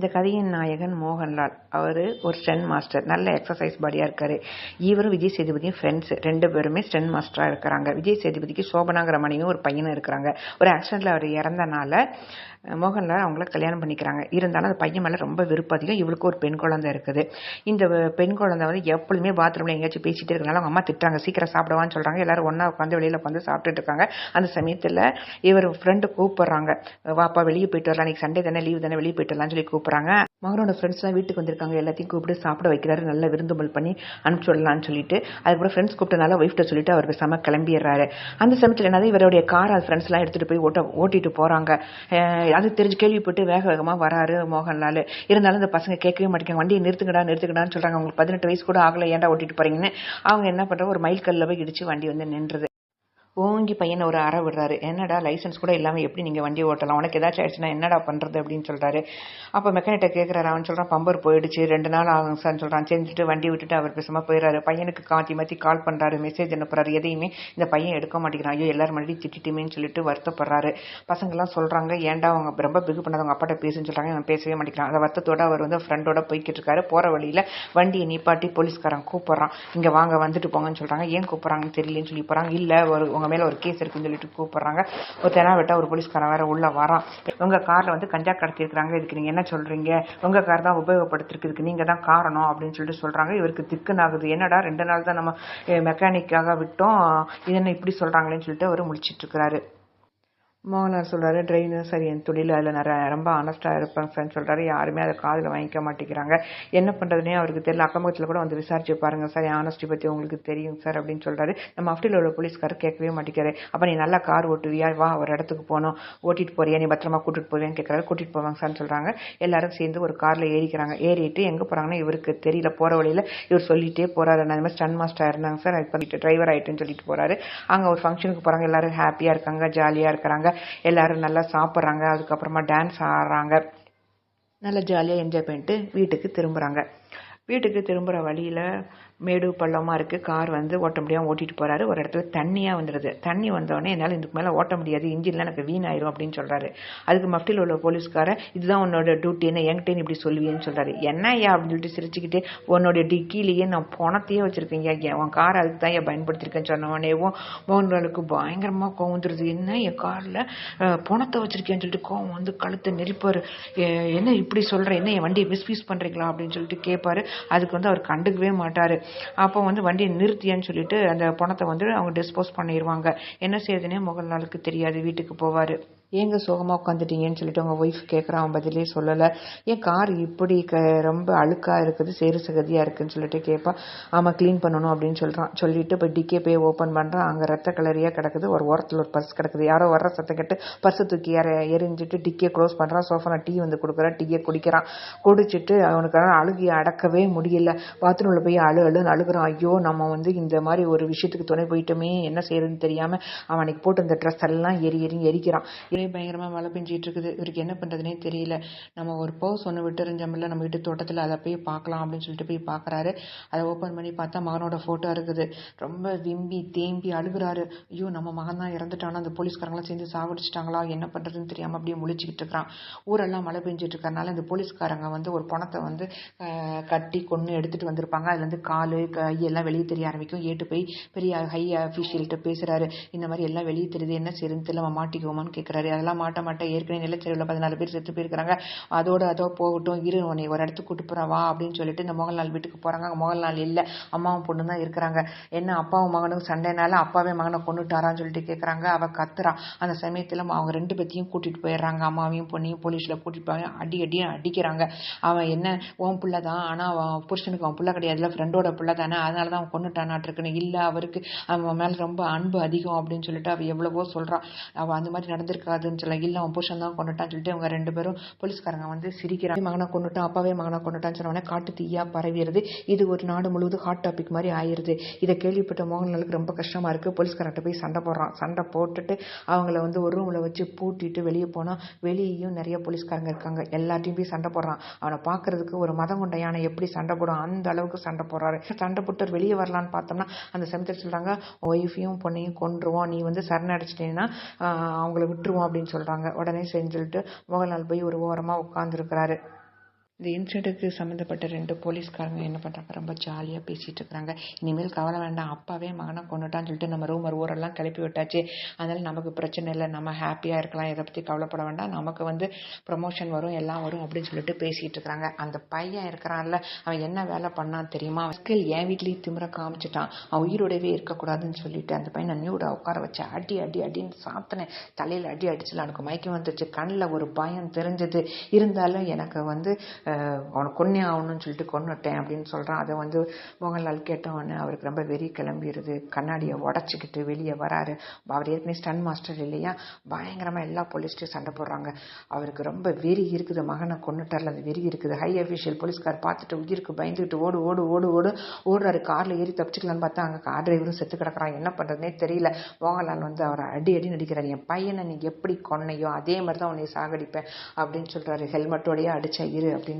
இந்த கதையின் நாயகன் மோகன்லால். அவர் ஒரு ஸ்டென் மாஸ்டர் நல்ல எக்ஸசைஸ் பாடியாக இருக்கார். இவரும் விஜய் சேதுபதியும் ஃப்ரெண்ட்ஸ் ரெண்டு பேருமே ஸ்டென் மாஸ்டராக இருக்கிறாங்க. விஜய் சேதுபதிக்கு சோபனாங்கிற மனைவியும் ஒரு பையனும் இருக்கிறாங்க. ஒரு ஆக்சிடெண்ட்டில் அவர் இறந்தனால மோகன்லால் அவங்கள கல்யாணம் பண்ணிக்கிறாங்க. இருந்தாலும் அந்த பையன் மேலே ரொம்ப விருப்பம் அதிகம். இவளுக்கு ஒரு பெண் குழந்தை இருக்குது. இந்த பெண் குழந்தை வந்து எப்பொழுதுமே பாத்ரூமில் எங்கேயாச்சும் பேசிகிட்டே இருக்கனால அவங்க அம்மா திட்டுறாங்க. சீக்கிரம் சாப்பிடுவான்னு சொல்கிறாங்க எல்லாரும் ஒன்றா உட்காந்து வெளியில் உட்காந்து சாப்பிட்டுட்டு இருக்காங்க. அந்த சமயத்தில் இவர் ஃப்ரெண்டு கூப்பிட்றாங்க. வாப்பா வெளியே போயிட்டு வரலாம். இன்னைக்கு சண்டே தானே லீவ் தானே வெளியே போயிட்டு வரலாம்னு சொல்லி கூப்பிட்றாங்க. மகனோட ஃப்ரெண்ட்ஸ்லாம் வீட்டுக்கு வந்திருக்காங்க. எல்லாத்தையும் கூப்பிட்டு சாப்பிட வைக்கிறாரு. நல்ல விருந்துமல் பண்ணி அனுப்பிச்சு விடலான்னு சொல்லிட்டு அதுக்கப்புறம் ஃப்ரெண்ட்ஸ் கூப்பிட்டனால ஒய்ஃப்ட்ட சொல்லிட்டு அவருக்கு செம கிளம்பிடுறாரு. அந்த சமயத்தில் என்னது இவருடைய கார் அது ஃப்ரெண்ட்ஸ்லாம் எடுத்துகிட்டு போய் ஓட்ட ஓட்டிட்டு போகிறாங்க அது தெரிஞ்சு கேள்விப்பட்டு வேக வேகமாக வராரு மோகன்லால். இருந்தாலும் இந்த பசங்க கேட்கவே மாட்டேங்க வண்டியை நிறுத்துங்கடா நிறுத்துக்கடான்னு சொல்கிறாங்க அவங்களுக்கு பதினெட்டு வயசு கூட ஆகலை. ஏன்டா ஓட்டிட்டு போகிறீங்கன்னு அவங்க என்ன பண்ணுறாங்க ஒரு மைல் கல்லில் போய் இடிச்சு வண்டி வந்து நின்றுது. ஓங்கி பையனை ஒரு அற விடுறாரு. என்னடா லைசன்ஸ் கூட இல்லாமல் எப்படி நீங்கள் வண்டி ஓட்டலாம்? உனக்கு ஏதாச்சும் ஆயிடுச்சுன்னா என்னடா பண்ணுறது அப்படின்னு சொல்கிறாரு அப்போ மெக்கானிட்ட கேட்குறாரு அவன் சொல்கிறான் பம்பர் போயிடுச்சு. ரெண்டு நாள் ஆகும் சார்னு சொல்கிறான் செஞ்சுட்டு வண்டி விட்டுட்டு அவர் பேசாமல் போயிடுறாரு. பையனுக்கு காத்தி மாற்றி கால் பண்ணுறாரு மெசேஜ் அனுப்புறாரு. எதையுமே இந்த பையன் எடுக்க மாட்டேங்கிறான். ஐயோ எல்லாரும் முன்னாடி திட்டிட்டுமேன்னு சொல்லிட்டு வருத்தப்படுறாரு. பசங்கள்லாம் சொல்கிறாங்க ஏன்டா அவங்க ரொம்ப பிகு பண்ணதவங்க அப்பாட்ட பேசுன்னு சொல்கிறாங்க அவன் பேசவே மாட்டேங்கிறான். அந்த வருத்தத்தோட அவர் வந்து ஃப்ரெண்டோட போய்கிட்டு இருக்காரு. போகிற வழியில் வண்டியை நிப்பாட்டி போலீஸ்காரன் கூப்பிட்றான். இங்கே வாங்க வந்துட்டு போங்கன்னு சொல்கிறாங்க ஏன் கூப்பிட்றாங்கன்னு தெரியலன்னு சொல்லி போகிறாங்க இல்லை ஒரு உங்கள் மேலே ஒரு கேஸ் இருக்குன்னு சொல்லிட்டு கூப்பிட்றாங்க. ஒரு தெனாவெட்டா ஒரு போலீஸ்காரன் வேற உள்ள வரான். உங்கள் காரில் வந்து கஞ்சா கடத்திருக்கிறாங்க இதுக்கு நீங்கள் என்ன சொல்கிறீங்க உங்கள் கார் தான் உபயோகப்படுத்திருக்கு நீங்கள் தான் காரணம் அப்படின்னு சொல்லிட்டு சொல்கிறாங்க இவருக்கு திக்குனாகுது. என்னடா ரெண்டு நாள் தான் நம்ம மெக்கானிக்காக விட்டோம். இது என்ன இப்படி சொல்கிறாங்களேன்னு சொல்லிட்டு அவர் முடிச்சிட்டு இருக்கிறாரு மோகனார் சொல்கிறாரு ட்ரெயின் சரி என் தொழில் அதில் நிறைய ரொம்ப ஆனஸ்ட்டாக இருப்பேன் சார்னு சொல்கிறாரு யாருமே அதை காதில் வாங்கிக்க மாட்டேங்கிறாங்க. என்ன பண்ணுறதுனே அவருக்கு தெரியல. அக்கம்பக்கத்தில் கூட வந்து விசாரிச்சு பாருங்க சார். ஆனஸ்டி பற்றி உங்களுக்கு தெரியும் சார் அப்படின்னு சொல்கிறாரு நம்ம அஃப்டில் உள்ள போலீஸ்காரர் கேட்கவே மாட்டேங்கிறாரு. அப்போ நீ நல்லா கார் ஓட்டுவியா? வா ஒரு இடத்துக்கு போனோம் ஓட்டிட்டு போறியா? நீ பத்திரமா கூட்டிகிட்டு போவேன்னு கேட்குறாரு. கூட்டிகிட்டு போவாங்க சார்னு சொல்கிறாங்க எல்லாரும் சேர்ந்து ஒரு காரில் ஏறிக்கிறாங்க. ஏறிட்டு எங்கே போகிறாங்கன்னா இவருக்கு தெரியல. போகிற வழியில் இவர் சொல்லிட்டே போகிறாரு நான் மாதிரி ஸ்டன் மாஸ்டர் இருந்தாங்க சார். இப்போ டிரைவர் ஆகிட்டுன்னு சொல்லிட்டு போகிறாரு அங்கே ஒரு ஃபங்க்ஷனுக்கு போகிறாங்க எல்லாரும் ஹாப்பியாக இருக்காங்க ஜாலியாக இருக்கிறாங்க. எல்லாரும் நல்லா சாப்பிட்றாங்க. அதுக்கப்புறமா டான்ஸ் ஆடுறாங்க. நல்லா ஜாலியாக என்ஜாய் பண்ணிட்டு வீட்டுக்கு திரும்புகிறாங்க வீட்டுக்கு திரும்புகிற வழியில் மேடு பள்ளமாக இருக்குது கார் வந்து ஓட்ட முடியாமல் ஓட்டிகிட்டு போகிறாரு ஒரு இடத்துல தண்ணியாக வந்துடுது தண்ணி வந்தோடனே என்னால் இதுக்கு மேலே ஓட்ட முடியாது. இன்ஜின்லாம் எனக்கு வீணாயிரும் அப்படின்னு சொல்கிறாரு அதுக்கு மஃப்டியில் உள்ள போலீஸ்காரன் இதுதான் உன்னோட டியூட்டி என்ன என்கிட்ட இப்படி சொல்லுவீன்னு சொல்கிறாரு என்ன ஐயா அப்படின்னு சொல்லிட்டு சிரிச்சுக்கிட்டு உன்னோட டிக்கிலேயே நான் பணத்தையே வச்சுருக்கேன் ஐயா உன் கார் அதுக்கு தான் ஏன் பயன்படுத்திருக்கேன்னு சொன்ன உடனேவும் மோகன்லாலுக்கு பயங்கரமாக கோவம் வந்துடுது என்ன என் காரில் பணத்தை வச்சுருக்கேன்னு சொல்லிட்டு கோவம் வந்து கழுத்தை நெரிப்பார். என்ன இப்படி சொல்கிறேன் என்ன என் வண்டியை மிஸ்யூஸ் பண்ணுறீங்களா அப்படின்னு சொல்லிட்டு கேட்பாரு அதுக்கு வந்து அவர் கண்டுக்கவே மாட்டார். அப்போ வந்து வண்டியை நிறுத்தியன்னு சொல்லிட்டு அந்த பணத்தை வந்து அவங்க டிஸ்போஸ் பண்ணிடுவாங்க என்ன செய்யுதுன்னே மோகன்லாலுக்கு தெரியாது வீட்டுக்கு போவார். ஏங்க சோகமாக உட்காந்துட்டீங்கன்னு சொல்லிட்டு உங்கள் ஒய்ஃப் கேட்குறான் பதிலே சொல்லலை. ஏன் கார் இப்படி க ரொம்ப அழுக்காக இருக்குது சேறு சகதியாக இருக்குதுன்னு சொல்லிட்டு கேட்பான் ஆமாம் க்ளீன் பண்ணணும் அப்படின்னு சொல்கிறான் சொல்லிட்டு இப்போ டிக்கே போய் ஓப்பன் பண்ணுறான் அங்கே ரத்த கலரியாக கிடக்குது. ஒரு ஓரத்தில் ஒரு பர்ஸ் கிடக்குது. யாரோ வர்ற சத்தம் கேட்டு பர்ஸை தூக்கி ஏற எரிஞ்சிட்டு டிக்கே க்ளோஸ் பண்ணுறான் சோஃபா டீ வந்து கொடுக்குறான். டீயை குடிக்கிறான். குடிச்சிட்டு அவனுக்கு அழுகி அடக்கவே முடியல. பாத்ரூமில் போய் அழு அழுன்னு அழுகுறான். ஐயோ நம்ம வந்து இந்த மாதிரி ஒரு விஷயத்துக்கு துணை போயிட்டோமே என்ன செய்யறதுன்னு தெரியாமல் அவனுக்கு போட்டு இந்த ட்ரெஸ் எல்லாம் எரி எரி எரிக்கிறான். ஒரே பயங்கரமாக மழை பெஞ்சிட்டு இருக்குது இவருக்கு என்ன பண்ணுறதுனே தெரியல. நம்ம ஒரு பர்ஸ் ஒன்று விட்டுருந்தோம்ல நம்ம வீட்டு தோட்டத்தில் அதை போய் பார்க்கலாம் அப்படின்னு சொல்லிட்டு போய் பார்க்குறாரு. அதை ஓப்பன் பண்ணி பார்த்தா மகனோட ஃபோட்டோ இருக்குது. ரொம்ப விம்பி தேம்பி அழுகுறாரு. ஐயோ நம்ம மகன் தான் இறந்துட்டானா? அந்த போலீஸ்காரங்களாம் சேர்ந்து சாவடிச்சிட்டாங்களா என்ன பண்ணுறதுன்னு தெரியாமல் அப்படியே முழிச்சிக்கிட்டு இருக்கிறான் ஊரெல்லாம் மழை பெஞ்சிட்டு இருக்கறனால இந்த போலீஸ்காரங்க வந்து ஒரு பணத்தை வந்து கட்டி கொன்று எடுத்துகிட்டு வந்திருப்பாங்க. அதுலேருந்து கால் கையெல்லாம் வெளியே தெரிய ஆரம்பிக்கும். ஏட்டு போய் பெரிய ஹை அஃபீஷியல்கிட்ட பேசுகிறாரு இந்த மாதிரி எல்லாம் வெளியே தெரியுது. என்ன செய்யுதுன்னு தெரியல. மாட்டிக்குவோமான்னு கேட்குறாரு அதெல்லாம் மாட்ட மாட்டேன் ஏற்கனவே நிலச்சரிவில் பதினாலு பேர் செத்து போயிருக்கிறாங்க. அதோட அதோ போகட்டும். இரு உன்னை ஒரு இடத்துக்கு கூட்டு போகிறேன் வா அப்படின்னு சொல்லிட்டு இந்த மோகன்லால் வீட்டுக்கு போகிறாங்க அங்கே மோகன்லால் இல்லை. அம்மாவும் பொண்ணு தான் இருக்கிறாங்க. என்ன அப்பாவும் மகனும் சண்டைனால அப்பாவே மகனை கொண்டுட்டாரான்னு சொல்லிட்டு கேட்குறாங்க அவள் கத்துறா. அந்த சமயத்தில் அவங்க ரெண்டு பேத்தையும் கூட்டிகிட்டு போயிடுறாங்க. அம்மாவையும் பொண்ணையும் போலீஸில் கூட்டிட்டு போய் அடி அடியும் அடிக்கிறாங்க. அவன் என்ன உன் பிள்ளை தான் ஆனால் அவன் புருஷனுக்கு அவன் பிள்ளை கிடையாதுல ஃப்ரெண்டோட பிள்ளை தானே அதனால தான் அவன் கொண்டுட்டானாட்டிருக்குன்னு இல்லை அவருக்கு அவன் மேலே ரொம்ப அன்பு அதிகம் அப்படின்னு சொல்லிட்டு அவள் எவ்வளவோ சொல்கிறான் அவள் அந்த மாதிரி கூடாதுன்னு சொல்ல இல்லை அவன் புருஷன் தான் கொண்டுட்டான்னு சொல்லிட்டு அவங்க ரெண்டு பேரும் போலீஸ்காரங்க வந்து சிரிக்கிறாங்க. மகனை கொண்டுட்டான் அப்பாவே மகனை கொண்டுட்டான்னு சொன்னவனே காட்டு தீயா பரவிடுது. இது ஒரு நாடு முழுவதும் ஹாட் டாபிக் மாதிரி ஆயிடுது இதை கேள்விப்பட்ட மோகன்லாலுக்கு ரொம்ப கஷ்டமாக இருக்குது போலீஸ்காரர்கிட்ட போய் சண்டை போடுறான் சண்டை போட்டுட்டு அவங்கள வந்து ஒரு ரூமில் வச்சு பூட்டிட்டு வெளியே போனால் வெளியேயும் நிறைய போலீஸ்காரங்க இருக்காங்க. எல்லாத்தையும் போய் சண்டை போடுறான் அவனை பார்க்கறதுக்கு ஒரு மதம் கொண்ட யானை எப்படி சண்டை போடும்? அந்த அளவுக்கு சண்டை போடுறாரு. சண்டை போட்டு வெளியே வரலான்னு பார்த்தோம்னா அந்த சமயத்தில் சொல்கிறாங்க ஒய்ஃபையும் பொண்ணையும் கொன்றுவோம் நீ வந்து சரணடைச்சிட்டேன்னா அவங்கள விட்டுருவோம் அப்படின்னு சொல்கிறாங்க உடனே செஞ்சுட்டு மோகன்லால் போய் ஒரு ஓரமாக உட்காந்துருக்கிறாரு இந்த இன்சிடெண்ட்டுக்கு சம்மந்தப்பட்ட ரெண்டு போலீஸ்காரங்க என்ன பண்ணுறாங்க ரொம்ப ஜாலியாக பேசிகிட்டு இருக்கிறாங்க இனிமேல் கவலை வேண்டாம். அப்பாவே மகனை கொண்டுட்டான்னு சொல்லிட்டு நம்ம ரூமர் ஊரெல்லாம் கிளப்பி விட்டாச்சு. அதனால் நமக்கு பிரச்சனை இல்லை. நம்ம ஹாப்பியாக இருக்கலாம். இதை பற்றி கவலைப்பட வேண்டாம். நமக்கு வந்து ப்ரொமோஷன் வரும் எல்லாம் வரும் அப்படின்னு சொல்லிட்டு பேசிகிட்டு இருக்கிறாங்க அந்த பையன் இருக்கிறான்ல. அவன் என்ன வேலை பண்ணான் தெரியுமா? ஸ்கில் என் வீட்லேயும் திமிர காமிச்சிட்டான். அவன் உயிரோடவே இருக்கக்கூடாதுன்னு சொல்லிட்டு அந்த பையனை நியூட உட்கார வச்சு அடி அடி அடின்னு சாத்தினேன் தலையில் அடி அடிச்சுல எனக்கு மயக்கம் வந்துச்சு கண்ணில் ஒரு பயம் தெரிஞ்சது. இருந்தாலும் எனக்கு வந்து அவனை கொன்னே ஆகணும்னு சொல்லிட்டு கொன்னுட்டேன் அப்படின்னு சொல்கிறான் அதை வந்து மோகன்லால் கேட்டவொடனே அவருக்கு ரொம்ப வெறி கிளம்பிடுது கண்ணாடியை உடச்சிக்கிட்டு வெளியே வராரு. அவர் ஏற்கனவே ஸ்டன் மாஸ்டர் இல்லையா? பயங்கரமாக எல்லா போலீஸ்டையும் சண்டை போடுறாங்க. அவருக்கு ரொம்ப வெறி இருக்குது. மகனை கொண்டுட்டார்ல அது வெறி இருக்குது. ஹை அஃபிஷியல் போலீஸ்கார் பார்த்துட்டு உயிருக்கு பயந்துக்கிட்டு ஓடு ஓடு ஓடு ஓடு ஓடுறாரு. காரில் ஏறி தப்பிச்சுக்கலான்னு பார்த்தா அங்கே கார் டிரைவரும் செத்து கிடக்குறான். என்ன பண்ணுறதுனே தெரியல. மோகன்லால் வந்து அவரை அடி அடி நடிக்கிறார் என் பையனை நீ எப்படி கொன்னையோ அதே மாதிரி தான் உன்னை சாகடிப்பேன் அப்படின்னு சொல்கிறாரு ஹெல்மெட்டோடையே அடிச்சா இரு அப்படின்னு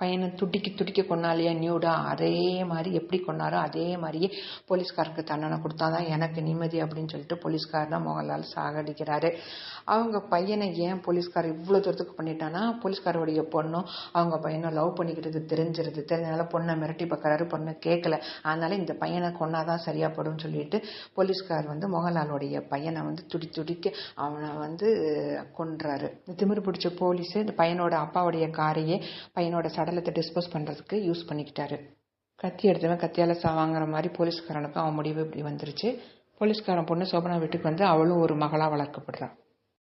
பையனை துடிக்க துடிக்க கொண்டாலையா நியூடா அதே மாதிரி எப்படி கொண்டாரோ அதே மாதிரியே போலீஸ்காரருக்கு தண்டனை கொடுத்தா தான் எனக்கு நிம்மதி அப்படின்னு சொல்லிட்டு போலீஸ்கார் தான் மோகன்லால் சாகடிக்கிறாரு. அவங்க பையனை ஏன் போலீஸ்கார் இவ்வளோ தூரத்துக்கு பண்ணிட்டானா போலீஸ்காரோடைய பொண்ணும் அவங்க பையனும் லவ் பண்ணிக்கிறது தெரிஞ்சிருது. தெரிஞ்சனால பொண்ணை மிரட்டி பார்க்குறாரு பொண்ணை கேட்கல அதனால இந்த பையனை கொண்டாதான் சரியா படும்னு சொல்லிட்டு போலீஸ்கார் வந்து மோகன்லாலுடைய பையனை வந்து துடி துடிக்க அவனை வந்து கொன்றாரு. திமிரு பிடிச்ச போலீஸ் இந்த பையனோட அப்பாவுடைய காரையே பையனோட படலத்தை டிஸ்போஸ் பண்ணுறதுக்கு யூஸ் பண்ணிக்கிட்டாரு. கத்தி எடுத்தவன் கத்தியால் சாவாங்கிற மாதிரி போலீஸ்காரனுக்கு அவன் முடிவு இப்படி வந்துருச்சு. போலீஸ்காரன் பொண்ணு சோபனா வீட்டுக்கு வந்து அவளும் ஒரு மகளாக வளர்க்கப்படுறான்